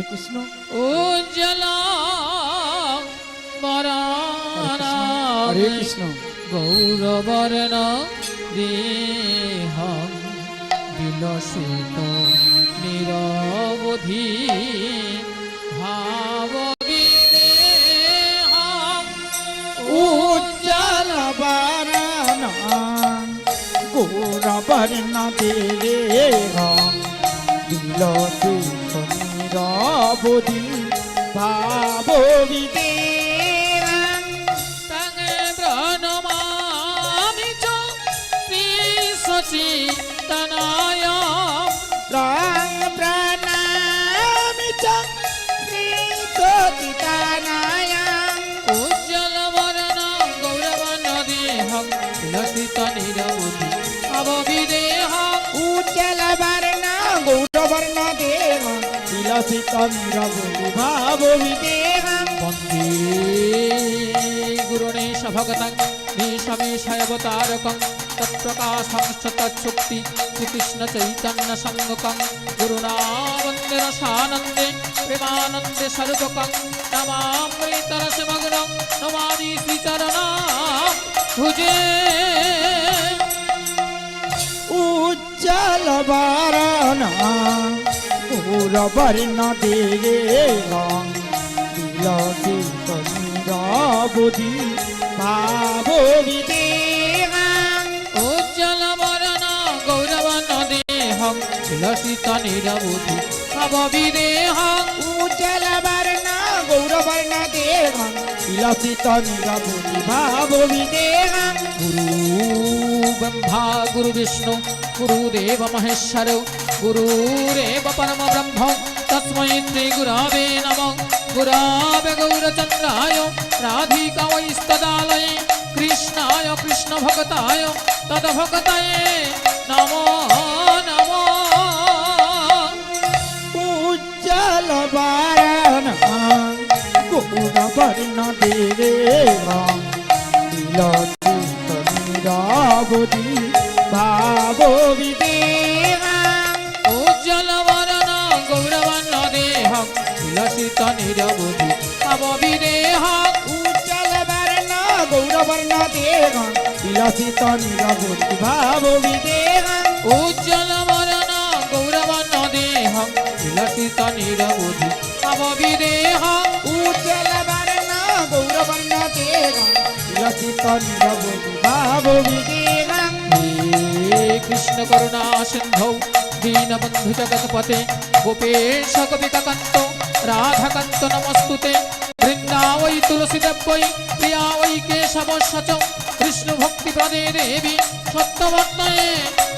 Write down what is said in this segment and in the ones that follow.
হরে কৃষ্ণ। উজ্জ্বল হরে কৃষ্ণ। গৌরবর্ণ দেহ বিলসিত নিরবধি ভাব উজ্জ্বল বরণ গৌরবর্ণ দেহ বিলসি নিরবধি ভাব বিদেহং তাঙে প্রণমামি চ সচিতনায় প্রণামি চ শ্রী বিলসিত নিরবধি ভাব বিদেহং বন্দে গুরুণেশ ভগতং নিশমেশায়বতারকং তৎপ্রকাশংশ তৎশক্তি শ্রীকৃষ্ণ চৈতন্য সংগকং গুরুণা বন্দে রসানন্দে প্রেমানন্দে স্বরূপকং। নমামৃতরসমগ্নং নমামি শ্রীচরণা ভুজে। উজ্জ্বল বরণ। গৌরবর্ণ দেহ বিলসিত নিরবধি ভাব বিদেহং উজ্জ্বল বরণ গৌরবর্ণ দেহং বিলসিত নিরবধি ভববিদেহং উজ্জ্বল বর্ণ গৌরবর্ণ দেহ বিলসিত নিরবধি গুরু ব্রহ্মা গুরু বিষ্ণু গুরুদেব মহেশ্বর গুরাবে নম গুরাবে গৌরচন্দ্রায় রাধিকা বৈস্তদালয়ে কৃষ্ণায় কৃষ্ণ ভক্তায় তদ্ভক্তায়ে নমো নমো উজ্জ্বল বরণ গৌরবর্ণ দেহ বিলসিত নিরবধি ভাব বিদেহং বিলসিত নিরবধি অববিদেহ উজ্জ্বল বর্ণ গৌরবর্ণ দেহ বিলসিত নিরবধি ভাব বিদেহং উজ্জ্বল বরণ গৌরবর্ণ দেহ বিলসিত নিরবধি অববিদেহ উজ্জ্বল বর্ণ গৌরবর্ণ দেহ বিলসিত নিরবধি ভাব কৃষ্ণ করুণা সিন্ধৌ, দীনবন্ধু জগৎপতে গোপেশ কবিকান্ত রাধাকান্ত নমস্তুতে। বৃন্দাবৈ তুলসীদেব্যৈ প্রিয়া वै কেশব সচ কৃষ্ণ ভক্তি প্রদে দেবী সত্যবর্ণয়ে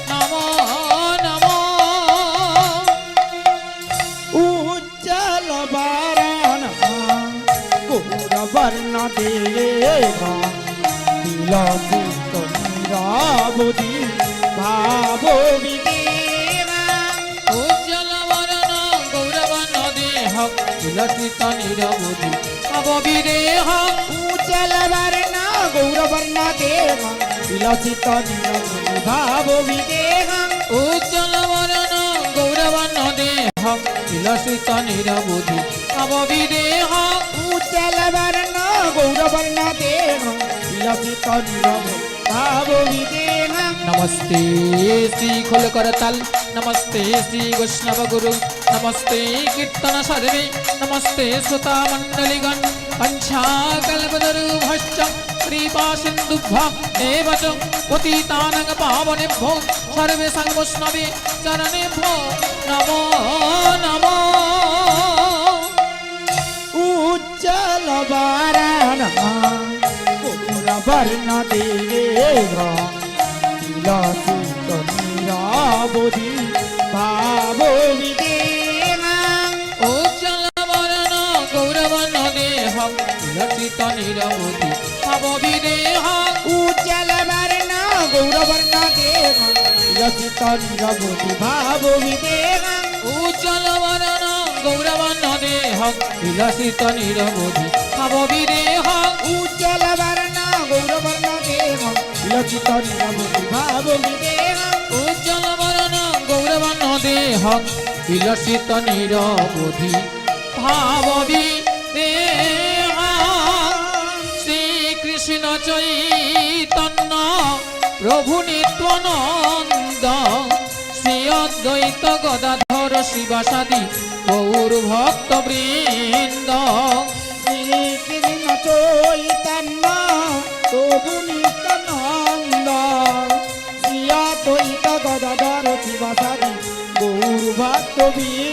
নমো নমো। উজ্জ্বল বরণ, গৌরবর্ণ দেহ বিলসিত নিরবধি, ভাব বিদেহং ತುಲಸಿತ ನಿರವಧಿ ಅವವಿದೇಹ ಕೂಚಲ ವರ್ಣ ಗೌರವರ್ಣ ದೇಹ ತುಲಸಿತ ನಿರವಧಿ ಭಾವವಿದೇಹ ಉಜ್ಜಲ ವರ್ಣ ಗೌರವರ್ಣ ದೇಹ ತುಲಸಿತ ನಿರವಧಿ ಅವವಿದೇಹ ಕೂಚಲ ವರ್ಣ ಗೌರವರ್ಣ ದೇಹ ತುಲಸಿತ ನಿರವಧಿ ಭಾವವಿದೇಹ ನಮಸ್ತೆ ಶ್ರೀ ಕೊಲಕರತಲ್ ನಮಸ್ತೆ ಶ್ರೀ ವೈಷ್ಣವ ಗುರು नमस्ते कीर्तनसर्वे नमस्ते श्रुतामण्डलिगन् पञ्चाकल्पतरुभश्च कृपासिन्धुभ्य एव च पतितानङ्गपावनेभ्यो सर्वे सङ्गवैष्णवे चरणेभ्यो नमो नमो उज्जलवारणवर्णदेव तिलसुतनिराबुधि भा লক্ষিত নিরবধি অববিদেহ উজ্জ্বল দেহ ভাব বিদেহং উজ্জ্বল বরণ, গৌরবর্ণ দেহ, বিলসিত নিরবধি ভাব বিদেহং উজ্জ্বল বরণ, গৌরবর্ণ দেহ, বিলসিত নিরবধি ভাববি দেহ শ্রীকৃষ্ণ চৈতন্য, প্রভু নিত্যানন্দ, শ্রী অদ্বৈত গদাধর শিবাসাদি গৌর ভক্ত বৃন্দ শ্রীকৃষ্ণ চৈতন্য, প্রভু নিত্যানন্দ, শ্রী গদাধর শিবাসাদি গৌর ভক্ত বৃন্দা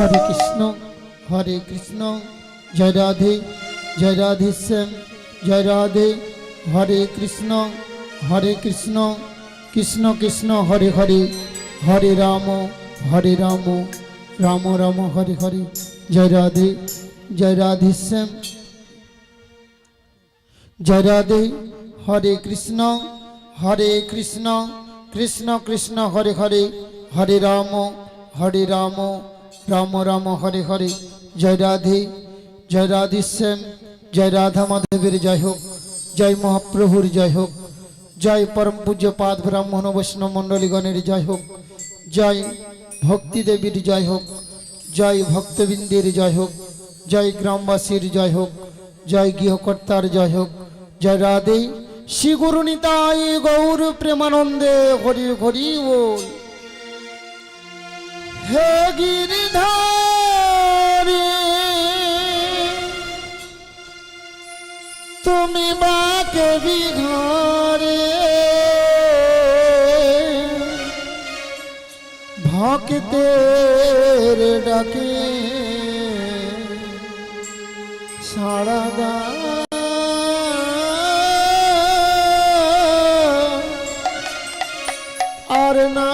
হরে কৃষ্ণ হরে কৃষ্ণ। জয় রাধে জয় রাধে শ্যাম, জয় রাধে। হরে কৃষ্ণ হরে কৃষ্ণ। কৃষ্ণ কৃষ্ণ, হরে হরে। হরে রাম হরে রাম। রাম রাম, হরে হরে। জয় রাধে জয় রাধে শ্যাম। জয় রাধে, হরে কৃষ্ণ হরে কৃষ্ণ। কৃষ্ণ কৃষ্ণ, হরে হরে। হরে রাম হরে রাম। রাম রাম হরে হরে। জয় রাধে, জয় রাধেশ্যাম জয় রাধা মাধবের জয় হোক, জয় মহাপ্রভুর জয় হোক, জয় পরম পূজ্য পাদ ব্রাহ্মণ বৈষ্ণব মণ্ডলীগণের জয় হোক, জয় ভক্তি দেবীর জয় হোক, জয় ভক্তবৃন্দের জয় হোক, জয় গ্রামবাসীর জয় হোক, জয় গৃহকর্তার জয় হোক, জয় রাধে। শ্রী গুরু নিতাই গৌর প্রেমানন্দে হরি হরি বল। হে গিরিধারী তুমি বাকে বিঘরে ভক্তের ডাকে সাড়া দাও। আর না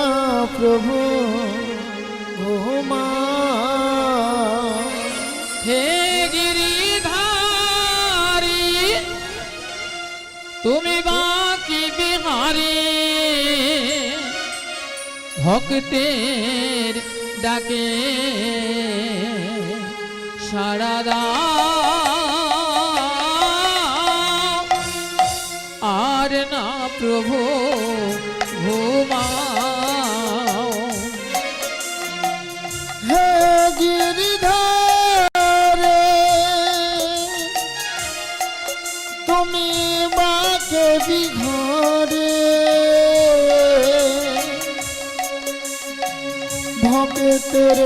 প্রভু ঘুমা হে গিরিধারী তুমি বাকি বিহারী ভক্তের ডাকে সারা দাও। আর না প্রভু ঘুমাও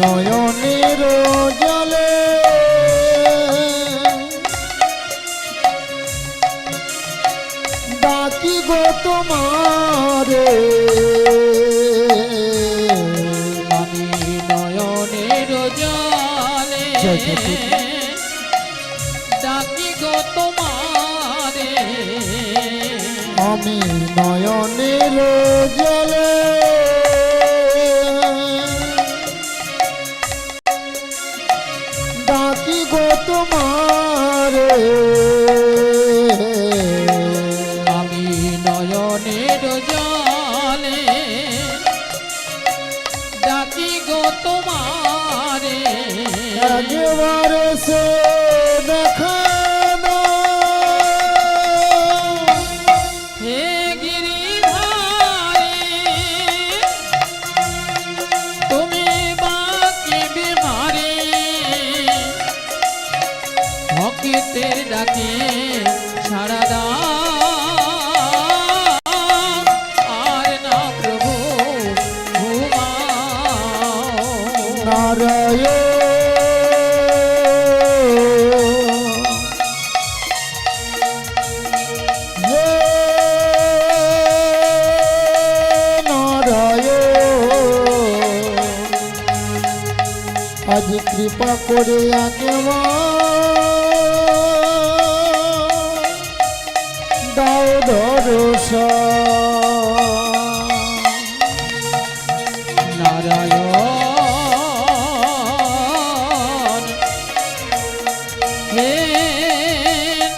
নয়নের জলে। ডাকি গো তোমারে। আমি নয়নের জলে। ডাকি গো তোমারে। আমি নয়নের ডাকে করে একেবার দাও দর্শন নারায়ণ হে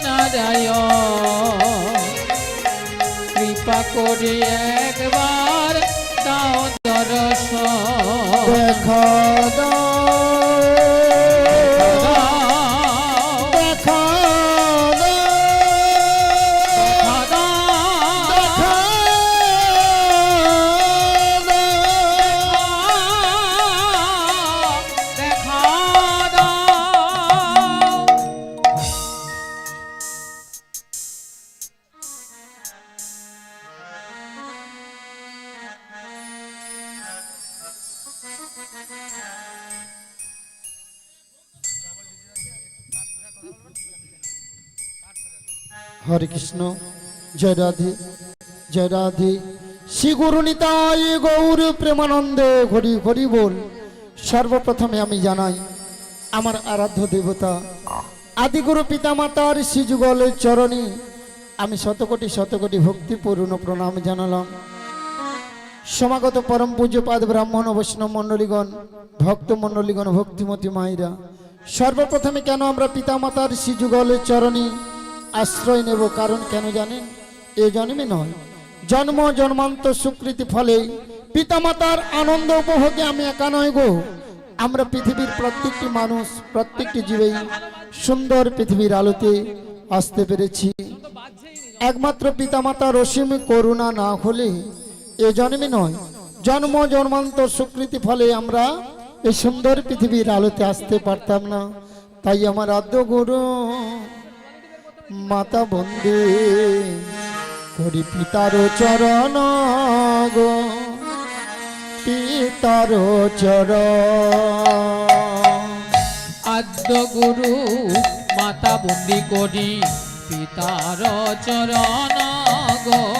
নারায়ণ কৃপা করে একবার দাও দর্শন দেখা। হরে কৃষ্ণ, জয় রাধে জয় রাধে। শ্রী গুরু নিতাই গৌর প্রেমানন্দে, হরি হরি বল। সর্বপ্রথমে আমি জানাই, আমার আরাধ্য দেবতা, আদিগুরু পিতামাতার শ্রীযুগলের চরণে আমি শতকোটি শতকোটি ভক্তিপূর্ণ প্রণাম জানালাম। সমাগত পরম পূজ্যপাদ ব্রাহ্মণ, বৈষ্ণব মণ্ডলীগণ, ভক্ত মণ্ডলীগণ, ভক্তিমতী মায়েরা, সর্বপ্রথমে কেন আমরা পিতামাতার শ্রীযুগলের চরণে আশ্রয় নেব, কারণ কেন জানেন? এ জন্মে নয়। জন্ম জন্মান্ত স্বীকৃতি ফলে পিতামাতার আনন্দ উপভোগে আমি একা নয় গো। আমরা পৃথিবীর প্রত্যেকটি মানুষ, প্রত্যেকটি জীবেই সুন্দর পৃথিবীর আলোতে আসতে পেরেছি। একমাত্র পিতামাতার অসীম করুণা না হলে এ জন্মে নয়। জন্ম জন্মান্তর স্বীকৃতি ফলে আমরা এই সুন্দর পৃথিবীর আলোতে আসতে পারতাম না। তাই আমার আদ্য গুরু মাতা বন্দে। করি পিতার চরণ গো। পিতার চরণ। আদ্য গুরু মাতা বন্দি করি পিতার চরণ গো।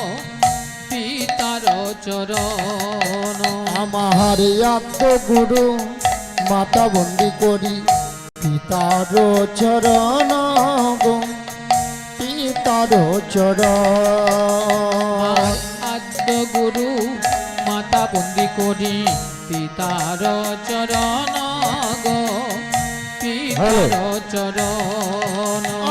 পিতার চরণ। আমার আত্ম গুরু মাতা বন্দি করি পিতার চরণ পিতার চর। আদ্য গুরু মাতা বন্দি করি পিতার চরণ গো পিতার চরণ।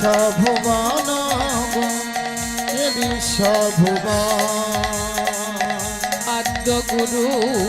বিশ্বভুবন গো আদ্য গুরু